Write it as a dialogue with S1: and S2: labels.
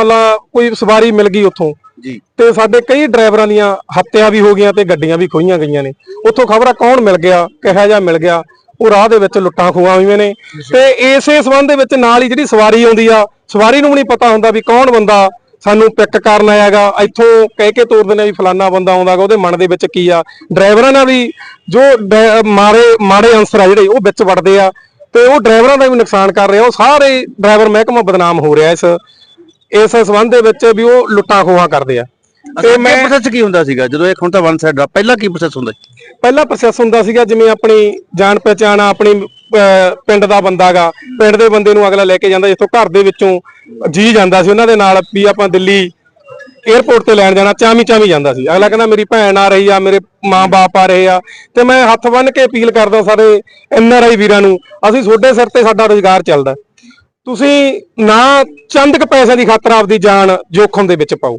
S1: ਮੰਨ ਲਾ ਕੋਈ ਸਵਾਰੀ ਮਿਲ ਗਈ ਉੱਥੋਂ
S2: ਜੀ।
S1: ਤੇ ਸਾਡੇ ਕਈ ਡਰਾਈਵਰਾਂ ਦੀਆਂ ਹੱਤਿਆਂ ਵੀ ਹੋ ਗਈਆਂ ਤੇ ਗੱਡੀਆਂ ਵੀ ਖੋਈਆਂ ਗਈਆਂ ਨੇ। ਉੱਥੋਂ ਖਬਰਾਂ ਕੌਣ ਮਿਲ ਗਿਆ ਕਿਹੋ ਜਿਹਾ ਮਿਲ ਗਿਆ ਉਹ ਰਾਹ ਦੇ ਵਿੱਚ ਲੁੱਟਾਂ ਖੋਹਾਂ ਹੋਈਆਂ ਨੇ। ਤੇ ਇਸੇ ਸੰਬੰਧ ਦੇ ਵਿੱਚ ਨਾਲ ਹੀ ਜਿਹੜੀ ਸਵਾਰੀ ਆਉਂਦੀ ਆ ਸਵਾਰੀ ਨੂੰ ਵੀ ਨਹੀਂ ਪਤਾ ਹੁੰਦਾ ਵੀ ਕੌਣ ਬੰਦਾ ਸਾਨੂੰ ਪਿਕ ਕਰਨ ਆਇਆਗਾ ਇੱਥੋਂ ਕਹਿ ਕੇ ਤੋਰ ਦਿੰਦੇ ਆ ਵੀ ਫਲਾਨਾ ਬੰਦਾ ਆਉਂਦਾਗਾ ਉਹਦੇ ਮਨ ਦੇ ਵਿੱਚ ਕੀ ਆ? ਡਰਾਈਵਰਾਂ ਨਾਲ ਵੀ ਜੋ ਮਾਰੇ ਮਾੜੇ ਅੰਸਰ ਆ ਜਿਹੜੇ ਉਹ ਵਿੱਚ ਵੜਦੇ ਆ। ਤੇ ਉਹ ਡਰਾਈਵਰਾਂ ਦਾ ਵੀ ਨੁਕਸਾਨ ਕਰ ਰਿਹਾ ਉਹ ਸਾਰੇ ਡਰਾਈਵਰ ਮਹਿਕਮਾ ਬਦਨਾਮ ਹੋ ਰਿਹਾ ਇਸ ਇਸ ਸੰਬੰਧ ਦੇ ਵਿੱਚ ਵੀ ਉਹ ਲੁੱਟਾਂ ਖੋਹਾਂ ਕਰਦੇ ਆ।
S2: ਤੇ ਮੈਂ ਪ੍ਰੋਸੈਸ ਕੀ ਹੁੰਦਾ ਸੀਗਾ? ਜਦੋਂ ਇਹ ਹੁਣ ਤਾਂ ਵਨ ਸਾਈਡ ਪਹਿਲਾਂ ਕੀ ਪ੍ਰੋਸੈਸ ਹੁੰਦਾ ਸੀ?
S1: ਪਹਿਲਾ ਪ੍ਰੋਸੈਸ ਹੁੰਦਾ ਸੀਗਾ ਜਿਵੇਂ ਆਪਣੀ ਜਾਣ ਪਛਾਣ ਆਪਣੀ ਪਿੰਡ ਦਾ ਬੰਦਾਗਾ ਪਿੰਡ ਦੇ ਬੰਦੇ ਨੂੰ ਅਗਲਾ ਲੈ ਕੇ ਜਾਂਦਾ ਜਿੱਥੋਂ ਘਰ ਦੇ ਵਿੱਚੋਂ ਜੀ ਜਾਂਦਾ ਸੀ ਉਹਨਾਂ ਦੇ ਨਾਲ ਵੀ ਆਪਾਂ ਦਿੱਲੀ 에ਅਰਪੋਰਟ ਤੇ ਲੈਣ ਜਾਣਾ ਚਾਮੀ ਚਾਮੀ ਜਾਂਦਾ ਸੀ। ਅਗਲਾ ਕਹਿੰਦਾ ਮੇਰੀ ਭੈਣ ਆ ਰਹੀ ਆ ਮੇਰੇ ਮਾਂ-ਬਾਪ ਆ ਰਹੇ ਆ ਤੇ ਮੈਂ ਹੱਥ ਬੰਨ ਕੇ ਅਪੀਲ ਕਰਦਾ ਸਾਰੇ ਐਨਆਰਆਈ ਵੀਰਾਂ ਨੂੰ ਅਸੀਂ ਤੁਹਾਡੇ ਸਿਰ ਤੇ ਸਾਡਾ ਰੋਜ਼ਗਾਰ ਚੱਲਦਾ। ਤੁਸੀਂ ਨਾ ਚੰਦਕ ਪੈਸਿਆਂ ਦੀ ਖਾਤਰ ਆਪਦੀ ਜਾਨ ਜੋਖਮ ਦੇ ਵਿੱਚ ਪਾਓ।